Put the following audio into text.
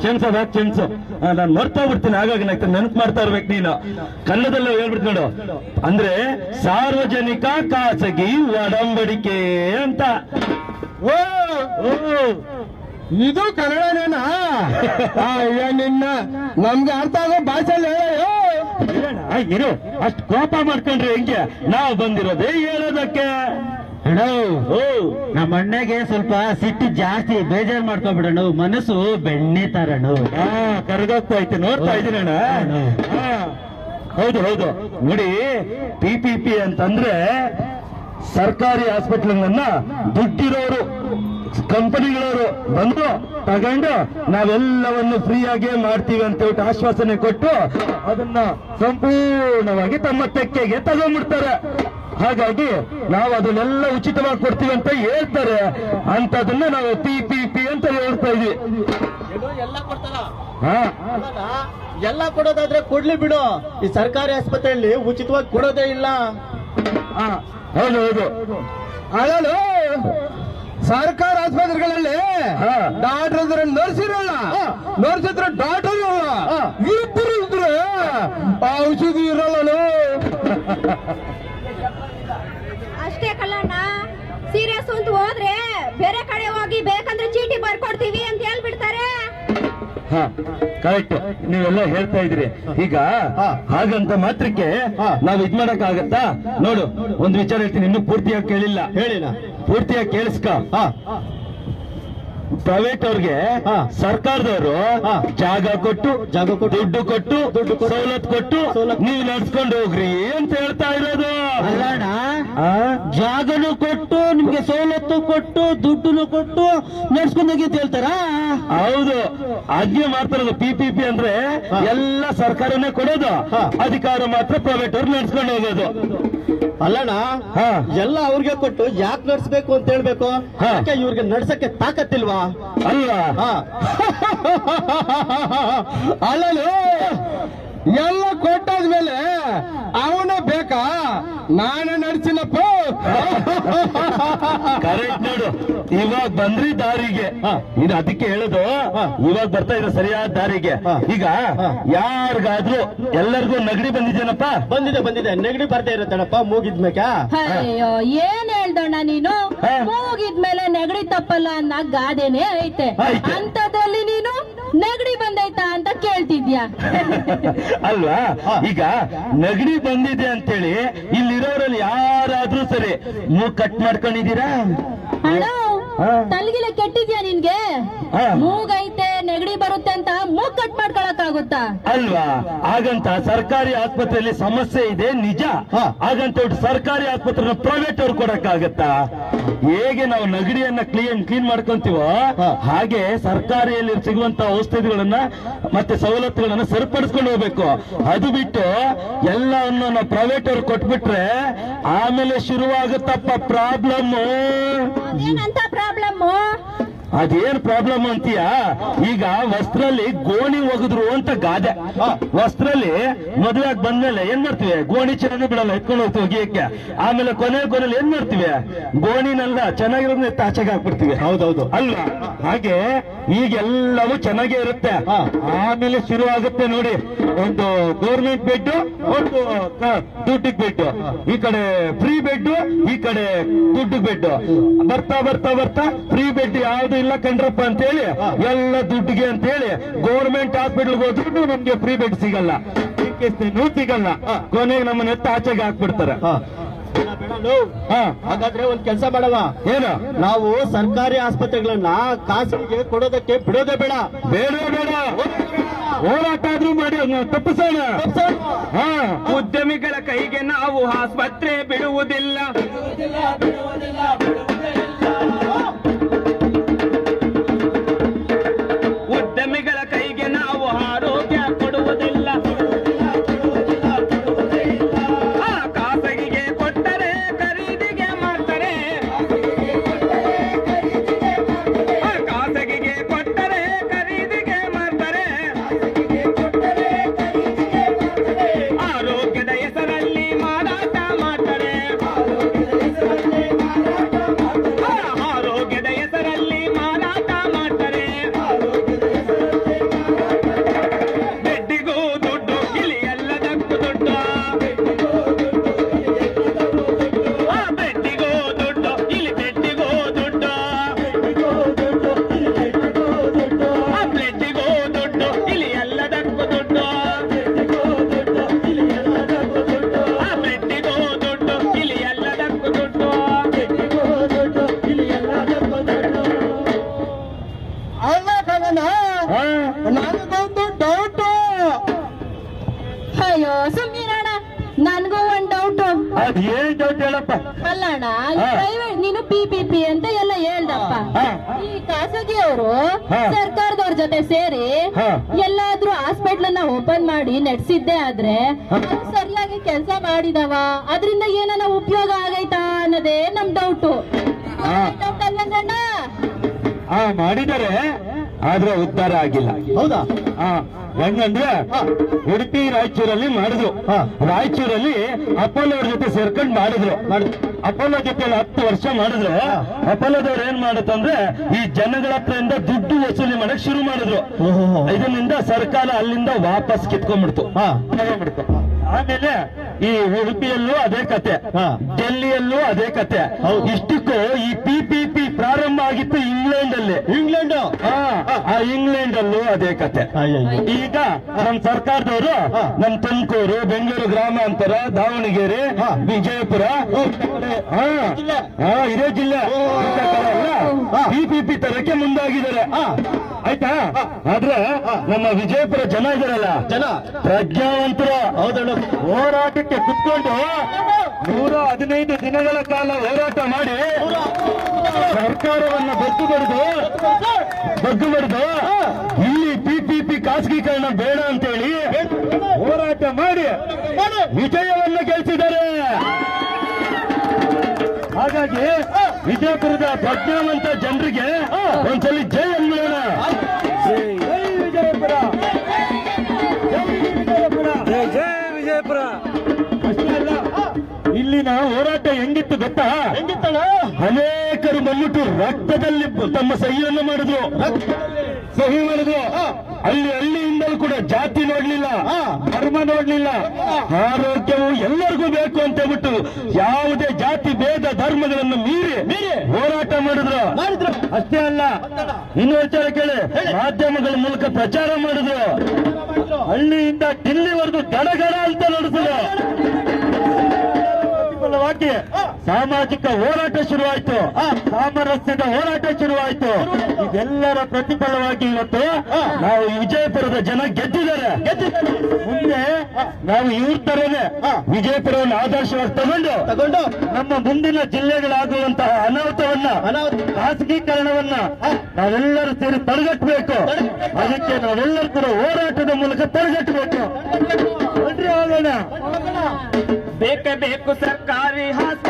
ಕ್ಷಮಿಸದ ಚೆನ್ಸ್ ನಾನು ಮರ್ತಾ ಬಿಡ್ತೀನಿ ಹಾಗಾಗಿ ನಂಗೆ ನೆನಪು ಮಾಡ್ತಾ ಇರ್ಬೇಕು ನೀನು. ಕನ್ನಡದಲ್ಲೇ ಹೇಳ್ಬಿಟ್ಕೊಂಡು ನೋಡು. ಅಂದ್ರೆ ಸಾರ್ವಜನಿಕ ಖಾಸಗಿ ಒಡಂಬಡಿಕೆ ಅಂತ. ಓ ಇದು ಕನ್ನಡನೇನಾ? ಅಯ್ಯ, ನಿನ್ನ ನಮ್ಗೆ ಅರ್ಥ ಆಗೋ ಭಾಷೆ ಇರು. ಅಷ್ಟು ಕೋಪ ಮಾಡ್ಕೊಂಡ್ರೆ ಹೆಂಗೆ? ನಾವು ಬಂದಿರೋದೇ ಹೇಳೋದಕ್ಕೆ. ನಮ್ಮ ಅಣ್ಣಗೆ ಸ್ವಲ್ಪ ಸಿಟ್ಟು ಜಾಸ್ತಿ ಬೇಜಾರ್ ಮಾಡ್ಕೊಬಿಡೋಣ ಮನಸ್ಸು ಬೆಣ್ಣೆ ತರಣ ಇತ್ತು. ನೋಡ್ತಾ ಇದ್ದೀನಿ ಅಣ್ಣ ಹೌದು. ಹೌದು ನೋಡಿ ಪಿ ಪಿ ಪಿ ಅಂತಂದ್ರೆ ಸರ್ಕಾರಿ ಹಾಸ್ಪಿಟ್ಲ್ಗಳನ್ನ ದುಡ್ಡಿರೋರು ಕಂಪನಿಗಳವರು ಬಂದು ತಗೊಂಡು ನಾವೆಲ್ಲವನ್ನು ಫ್ರೀಯಾಗಿ ಮಾಡ್ತೀವಿ ಅಂತ ಹೇಳ್ಬಿಟ್ಟು ಆಶ್ವಾಸನೆ ಕೊಟ್ಟು ಅದನ್ನ ಸಂಪೂರ್ಣವಾಗಿ ತಮ್ಮ ತೆಕ್ಕೆಗೆ ತಗೊಂಡ್ಬಿಡ್ತಾರೆ ಹಾಗಾಗಿ ನಾವು ಅದನ್ನೆಲ್ಲ ಉಚಿತವಾಗಿ ಕೊಡ್ತೀವಿ ಅಂತ ಹೇಳ್ತಾರೆ. ಅಂತದನ್ನ ನಾವು ಪಿ ಪಿ ಪಿ ಅಂತ ಹೇಳ್ತಾ ಇದ್ವಿ ಎಲ್ಲ ಕೊಡ್ತಾರ? ಹಾ. ಎಲ್ಲ ಕೊಡೋದಾದ್ರೆ ಕೊಡ್ಲಿ ಬಿಡು. ಈ ಸರ್ಕಾರಿ ಆಸ್ಪತ್ರೆಯಲ್ಲಿ ಉಚಿತವಾಗಿ ಕೊಡೋದೇ ಇಲ್ಲ. ಹಾ ಹೌದು ಹೌದು. ಸರ್ಕಾರ ಆಸ್ಪತ್ರೆಗಳಲ್ಲಿ ಹಾ. ಡಾಕ್ಟರ್ ಇದ್ರೆ ನರ್ಸ್ ಇರಲ್ಲ ನರ್ಸ್ ಇದ್ರೆ ಡಾಕ್ಟರ್ ಇರಲ್ಲ. ಇಬ್ಬರು ಇದ್ರೆ ಔಷಧಿ ಇರಲ್ಲ ಸೀರಿಯಸ್ ಅಂತ ಹೋದ್ರೆ ಬೇರೆ ಕಡೆ ಹೋಗಿ ಬೇಕಂದ್ರೆ ಚೀಟಿ ಬರ್ಕೊಡ್ತೀವಿ ಅಂತ ಹೇಳ್ಬಿಡ್ತಾರೆ. ಹಾ ಕರೆಕ್ಟ್ ನೀವೆಲ್ಲ ಹೇಳ್ತಾ ಇದ್ರಿ ಈಗ ಹಾಗಂತ ಮಾತ್ರಕ್ಕೆ ನಾವ್ ಇದ್ ಮಾಡಕ್ ಆಗತ್ತಾ ನೋಡು ಒಂದ್ ವಿಚಾರ ಹೇಳ್ತೀನಿ ಇನ್ನು ಪೂರ್ತಿಯಾಗಿ ಕೇಳಿಲ್ಲ. ಹೇಳಿಲ್ಲ ಪೂರ್ತಿಯಾಗಿ ಕೇಳಿಸ್ಕ. ಪ್ರೈವೇಟ್ ಅವ್ರಿಗೆ. ಸರ್ಕಾರದವರು. ಜಾಗ ಕೊಟ್ಟು ಜಾಗ ಕೊಟ್ಟು, ದುಡ್ಡು ಕೊಟ್ಟು ದುಡ್ಡು ಸವಲತ್ತು ಕೊಟ್ಟು ನೀವು ನಡ್ಸ್ಕೊಂಡು ಹೋಗ್ರಿ ಅಂತ ಹೇಳ್ತಾ ಇರೋದು. ಅಲ್ಲಣ್ಣ ಜಾಗನು ಕೊಟ್ಟು ನಿಮ್ಗೆ ಸವಲತ್ತು ಕೊಟ್ಟು ದುಡ್ಡುನು ಕೊಟ್ಟು ನಡ್ಸ್ಕೊಂಡೋಗಿ ಅಂತ ಹೇಳ್ತಾರಾ? ಹೌದು. ಆಜ್ಞೆ ಮಾಡ್ತಾರದು ಪಿ ಪಿ ಪಿ ಅಂದ್ರೆ ಎಲ್ಲ ಸರ್ಕಾರನೇ ಕೊಡೋದು. ಅಧಿಕಾರ ಮಾತ್ರ ಪ್ರೈವೇಟ್ ಅವ್ರು ನಡ್ಸ್ಕೊಂಡು ಹೋಗೋದು. ಅಲ್ಲಣ್ಣ ಹಾ. ಎಲ್ಲ ಅವ್ರಿಗೆ ಕೊಟ್ಟು ಯಾಕೆ ನಡ್ಸ್ಬೇಕು ಅಂತ ಹೇಳ್ಬೇಕು. ಯಾಕೆ ಇವ್ರಿಗೆ ನಡ್ಸಕ್ಕೆ ತಾಕತ್ತಿಲ್ವಾ? ಅಲ್ಲ ಹಾ. ಅಲ್ಲೋ ಎಲ್ಲ ಕೊಟ್ಟಾದ್ಮೇಲೆ ಅವನೇ ಬೇಕಾ? ನಾನೇ ನಡ್ಸಿನಪ್ಪ. ಕರೆಕ್ಟ್ ನೋಡು. ಇವಾಗ ಬಂದ್ರಿ ದಾರಿಗೆ. ಇದು ಅದಕ್ಕೆ ಹೇಳುದು ಇವಾಗ ಬರ್ತಾ ಇದ್ರೆ ಸರಿಯಾದ ದಾರಿಗೆ. ಈಗ ಯಾರಿಗಾದ್ರೂ ಎಲ್ಲರಿಗೂ ನೆಗಡಿ ಬಂದಿದ್ದೇನಪ್ಪ ಬಂದಿದೆ ಬಂದಿದೆ. ನೆಗಡಿ ಬರ್ತಾ ಇರುತ್ತೇನಪ್ಪ? ಮೂಗಿದ್ಮೇಕ? ಅಯ್ಯೋ ಏನ್ ಹೇಳ್ದಣ್ಣ ನೀನು. ಮೂಗಿದ್ಮೇಲೆ ನೆಗಡಿ ತಪ್ಪಲ್ಲ ಅನ್ನ ಗಾದೆನೆ ಐತೆ. ಅಂತದಲ್ಲಿ ನೀನು ನೆಗಡಿ ಬಂದೈತಾ ಅಂತ ಕೇಳ್ತಿದ್ಯಾ? ಅಲ್ವಾ? ಈಗ ನಗಡಿ ಬಂದಿದೆ ಅಂತೇಳಿ ಯಾರಾದ್ರೂ ಸರಿ ಮೂಗ್ ಕಟ್ ಮಾಡ್ಕೊಂಡಿದ್ದೀರಾ ಅಣ್ಣ ಹಾ. ತಲೆಗಿಲೆ ಕೆಟ್ಟಿದ್ಯಾ ನಿನ್ಗೆ. ಮೂಗೈತೆ ನೆಗಡಿ ಬರುತ್ತೆ ಅಂತ ಮೂಗ್ ಕಟ್ ಮಾಡ್ಕೊಳಕ್ ಆಗುತ್ತಾ ಅಲ್ವಾ? ಹಾಗಂತ ಸರ್ಕಾರಿ ಆಸ್ಪತ್ರೆಯಲ್ಲಿ ಸಮಸ್ಯೆ ಇದೆ ನಿಜ. ಹಾಗಂತ ಸರ್ಕಾರಿ ಆಸ್ಪತ್ರೆ ಪ್ರೈವೇಟ್ ಅವ್ರು ಕೊಡಕ್ಕಾಗತ್ತಾ? ಹೇಗೆ ನಾವು ನಗಡಿಯನ್ನ ಕ್ಲೀನ್ ಕ್ಲೀನ್ ಮಾಡ್ಕೊಂತೀವೋ ಹಾಗೆ ಸರ್ಕಾರಿಯಲ್ಲಿ ಸಿಗುವಂತ ಔಷಧಿಗಳನ್ನ ಮತ್ತೆ ಸವಲತ್ತುಗಳನ್ನ ಸರಿಪಡಿಸ್ಕೊಂಡು ಹೋಗ್ಬೇಕು. ಅದು ಬಿಟ್ಟು ಎಲ್ಲವನ್ನು ನಾವು ಪ್ರೈವೇಟ್ ಅವ್ರು ಕೊಟ್ಬಿಟ್ರೆ ಆಮೇಲೆ ಶುರುವಾಗುತ್ತಪ್ಪ ಪ್ರಾಬ್ಲಮ್ ಏನಂತ ಪ್ರಾಬ್ಲಮ್ ಅದೇನ್ ಪ್ರಾಬ್ಲಮ್ ಅಂತೀಯ? ಈಗ ವಸ್ತ್ರಲ್ಲಿ ಗೋಣಿ ಒಗದ್ರು ಅಂತ ಗಾದೆ. ವಸ್ತ್ರಲ್ಲಿ ಮದುವೆ ಆಗಿ ಬಂದ್ಮೇಲೆ ಏನ್ ಮಾಡ್ತೀವಿ? ಗೋಣಿ ಚೆನ್ನಾಗಿ ಬಿಡಲ್ಲ ಎತ್ಕೊಂಡು ಹೋಗ್ತೀವಿ ಒಗಿಯಕ್ಕೆ. ಆಮೇಲೆ ಕೊನೆ ಕೊನೆಯಲ್ಲಿ ಏನ್ ಮಾಡ್ತೀವಿ? ಗೋಣಿನೆಲ್ಲ ಚೆನ್ನಾಗಿರೋದನ್ನ ಎತ್ತ ಆಚೆಗೆ ಹಾಕ್ಬಿಡ್ತೀವಿ. ಹೌದೌದು. ಅಲ್ವಾ? ಹಾಗೆ ಈಗೆಲ್ಲವೂ ಚೆನ್ನಾಗೇ ಇರುತ್ತೆ. ಆಮೇಲೆ ಶುರು ಆಗುತ್ತೆ ನೋಡಿ ಒಂದು ಗೌರ್ಮೆಂಟ್ ಬೆಡ್ ಒಂದು ದುಡ್ಡಿಗ್ ದುಡ್ಡಿಗೆ ಬೆಡ್ ಈ ಕಡೆ ಫ್ರೀ ಬೆಡ್ ಈ ಕಡೆ ದುಡ್ಡು ಬೆಡ್ ಬರ್ತಾ ಬರ್ತಾ ಬರ್ತಾ ಫ್ರೀ ಬೆಡ್ ಯಾವ್ದು ಇಲ್ಲ ಕಣ್ರಪ್ಪ ಅಂತ ಹೇಳಿ ಎಲ್ಲ ದುಡ್ಡಿಗೆ ಅಂತ ಹೇಳಿ ಗೌರ್ಮೆಂಟ್ ಹಾಸ್ಪಿಟಲ್ಗೆ ಹೋದ್ರು ನಮ್ಗೆ ಫ್ರೀ ಬೆಡ್ ಸಿಗಲ್ಲ. ಚಿಕಿತ್ಸೆನೂ ಸಿಗಲ್ಲ. ಕೊನೆಗೆ ನಮ್ಮನ್ನ ಎತ್ತ ಆಚೆಗೆ ಹಾಕ್ಬಿಡ್ತಾರೆ. ಹಾ. ಬೇಡ, ಬೇಡ, ಲೋ. ಹಾ. ಹಾಗಾದ್ರೆ ಒಂದ್ ಕೆಲಸ ಮಾಡವ. ಏನು? ನಾವು ಸರ್ಕಾರಿ ಆಸ್ಪತ್ರೆಗಳನ್ನ ಖಾಸಗಿಗೆ ಕೊಡೋದಕ್ಕೆ ಬಿಡೋದೇ ಬೇಡ. ಬೇಡ ಬೇಡ. ಹೋರಾಟ ಆದ್ರೂ ಮಾಡಿ ತಪ್ಪಿಸೋಣ. ಹಾ. ಉದ್ಯಮಿಗಳ ಕೈಗೆ ನಾವು ಆಸ್ಪತ್ರೆ ಬಿಡುವುದಿಲ್ಲ. ಅಯ್ಯೋ ಅಣ್ಣ ನನ್ಗೂ ಒಂದ್ ಡೌಟ್ ಅದ್ ಏನ್ ಡೌಟ್ ಹೇಳಪ್ಪ? ಅಲ್ಲಣ್ಣ ಈ ಪ್ರೈವೇಟ್ ನೀನು ಪಿ ಪಿ ಪಿ ಅಂತ ಎಲ್ಲ ಹೇಳ್ದಪ್ಪ. ಈ ಖಾಸಗಿಯವರು ಹಾ. ಸರ್ಕಾರದವ್ರ ಜೊತೆ ಸೇರಿ ಹಾ. ಎಲ್ಲಾದ್ರೂ ನ ಓಪನ್ ಮಾಡಿ ನಡೆಸಿದ್ದೆ ಆದ್ರೆ ಸರಿಯಾಗಿ ಕೆಲಸ ಮಾಡಿದವ. ಅದರಿಂದ ಏನನ ಉಪಯೋಗ ಆಗೈತಾ ಅನ್ನೋದೇ ನಮ್ ಡೌಟ್ ಹಾ ಮಾಡಿದರೆ ಆದ್ರೆ ಉದ್ಧಾರ ಆಗಿಲ್ಲ. ಹೌದಾ? ಹಾ ಹೆಂಗಂದ್ರೆ ಉಡುಪಿ ರಾಯಚೂರಲ್ಲಿ ಮಾಡಿದ್ರು. ರಾಯಚೂರಲ್ಲಿ ಅಪೋಲೋ ಅವ್ರ ಜೊತೆ ಸೇರ್ಕೊಂಡು ಮಾಡಿದ್ರು. ಅಪೋಲೋ ಜೊತೆ ಹತ್ತು ವರ್ಷ ಮಾಡಿದ್ರು. ಅಪೋಲೋದವ್ರು ಏನ್ ಮಾಡುತ್ತಂದ್ರೆ ಈ ಜನಗಳ ಹತ್ರದಿಂದ ದುಡ್ಡು ವಸೂಲಿ ಮಾಡಕ್ ಶುರು ಮಾಡಿದ್ರು. ಇದರಿಂದ ಸರ್ಕಾರ ಅಲ್ಲಿಂದ ವಾಪಸ್ ಕಿತ್ಕೊಂಡ್ಬಿಡ್ತು. ಆಮೇಲೆ ಈ ಉಡುಪಿಯಲ್ಲೂ ಅದೇ ಕತೆ. ಡೆಲ್ಲಿಯಲ್ಲೂ ಅದೇ ಕತೆ. ಇಷ್ಟಕ್ಕೂ ಈ ಪಿ ಪಿ ಪಿ ಪ್ರಾರಂಭ ಆಗಿತ್ತು ಇಂಗ್ಲೆಂಡ್? ಅಲ್ಲಿ ಇಂಗ್ಲೆಂಡ್ ಆ ಇಂಗ್ಲೆಂಡ್ ಅಲ್ಲೂ ಅದೇ ಕತೆ. ಈಗ ನಮ್ ಸರ್ಕಾರದವರು ನಮ್ ತುಮಕೂರು ಬೆಂಗಳೂರು ಗ್ರಾಮಾಂತರ ದಾವಣಗೆರೆ ವಿಜಯಪುರ ಇದೇ ಜಿಲ್ಲೆ. ಪಿಪಿಪಿ ತರಕ್ಕೆ ಮುಂದಾಗಿದ್ದಾರೆ. ಆಯ್ತಾ? ಆದ್ರೆ ನಮ್ಮ ವಿಜಯಪುರ ಜನ ಇದಾರಲ್ಲ? ಜನ? ಪ್ರಜ್ಞಾವಂತರ. ಹೌದಣ್ಣ. ಹೋರಾಟಕ್ಕೆ ಕುತ್ಕೊಂಡು ನೂರ ಹದಿನೈದು ದಿನಗಳ ಕಾಲ ಹೋರಾಟ ಮಾಡಿ ಸರ್ಕಾರವನ್ನು ಬಗ್ಗು ಬಡಿದು ಬಗ್ಗು ಬಡಿದು ಇಲ್ಲಿ ಪಿಪಿಪಿ ಖಾಸಗೀಕರಣ ಬೇಡ ಅಂತೇಳಿ ಹೋರಾಟ ಮಾಡಿ ವಿಜಯವನ್ನು ಗೆಲ್ಸಿದ್ದಾರೆ. ಹಾಗಾಗಿ ವಿಜಯಪುರದ ಪ್ರಜ್ಞಾವಂತ ಜನರಿಗೆ ಒಂದ್ಸಲಿ ಜೈ ಇಲ್ಲಿನ ಹೋರಾಟ ಹೆಂಗಿತ್ತು ಗೊತ್ತಾ? ಅನೇಕರು ಬಂದ್ಬಿಟ್ಟು ರಕ್ತದಲ್ಲಿ ತಮ್ಮ ಸಹಿಯನ್ನು ಮಾಡಿದ್ರು. ಸಹಿ ಮಾಡಿದ್ರು. ಅಲ್ಲಿ ಹಳ್ಳಿಯಿಂದಲೂ ಕೂಡ ಜಾತಿ ನೋಡ್ಲಿಲ್ಲ ಧರ್ಮ ನೋಡ್ಲಿಲ್ಲ. ಆರೋಗ್ಯವು ಎಲ್ಲರಿಗೂ ಬೇಕು ಅಂತ ಹೇಳ್ಬಿಟ್ಟು ಯಾವುದೇ ಜಾತಿ ಭೇದ ಧರ್ಮಗಳನ್ನು ಮೀರಿ ಹೋರಾಟ ಮಾಡಿದ್ರು. ಅಷ್ಟೇ ಅಲ್ಲ ಇನ್ನು ವಿಚಾರ ಕೇಳಿ ಮಾಧ್ಯಮಗಳ ಮೂಲಕ ಪ್ರಚಾರ ಮಾಡಿದ್ರು. ಹಳ್ಳಿಯಿಂದ ಡಿಲ್ಲಿವರೆಗೂ ಗಡಗಡ ಅಂತ ನಡೆಸಿದ್ರು. ಪ್ರತಿಫಲವಾಗಿ ಸಾಮಾಜಿಕ ಹೋರಾಟ ಶುರುವಾಯಿತು. ಸಾಮರಸ್ಯದ ಹೋರಾಟ ಶುರುವಾಯಿತು. ಇದೆಲ್ಲರ ಪ್ರತಿಫಲವಾಗಿ ಇವತ್ತು ನಾವು ವಿಜಯಪುರದ ಜನ ಗೆದ್ದಿದ್ದಾರೆ. ಮುಂದೆ ನಾವು ಇವ್ರ ತರನೇ ವಿಜಯಪುರವನ್ನು ಆದರ್ಶವಾಗಿ ತಗೊಂಡು ತಗೊಂಡು. ನಮ್ಮ ಮುಂದಿನ ಜಿಲ್ಲೆಗಳಾಗುವಂತಹ ಅನಾಹುತವನ್ನ ಖಾಸಗೀಕರಣವನ್ನ ನಾವೆಲ್ಲರೂ ಸೇರಿ ತಡೆಗಟ್ಟಬೇಕು. ಅದಕ್ಕೆ ನಾವೆಲ್ಲರೂ ಕೂಡ ಹೋರಾಟದ ಮೂಲಕ ತಡೆಗಟ್ಟಬೇಕು. ಬನ್ರಿ ಹೋಗೋಣ ಬೇಕೇ ಬೇಕು ಸರ್ಕಾರಿ ಆಸ್ಪತ್ರೆ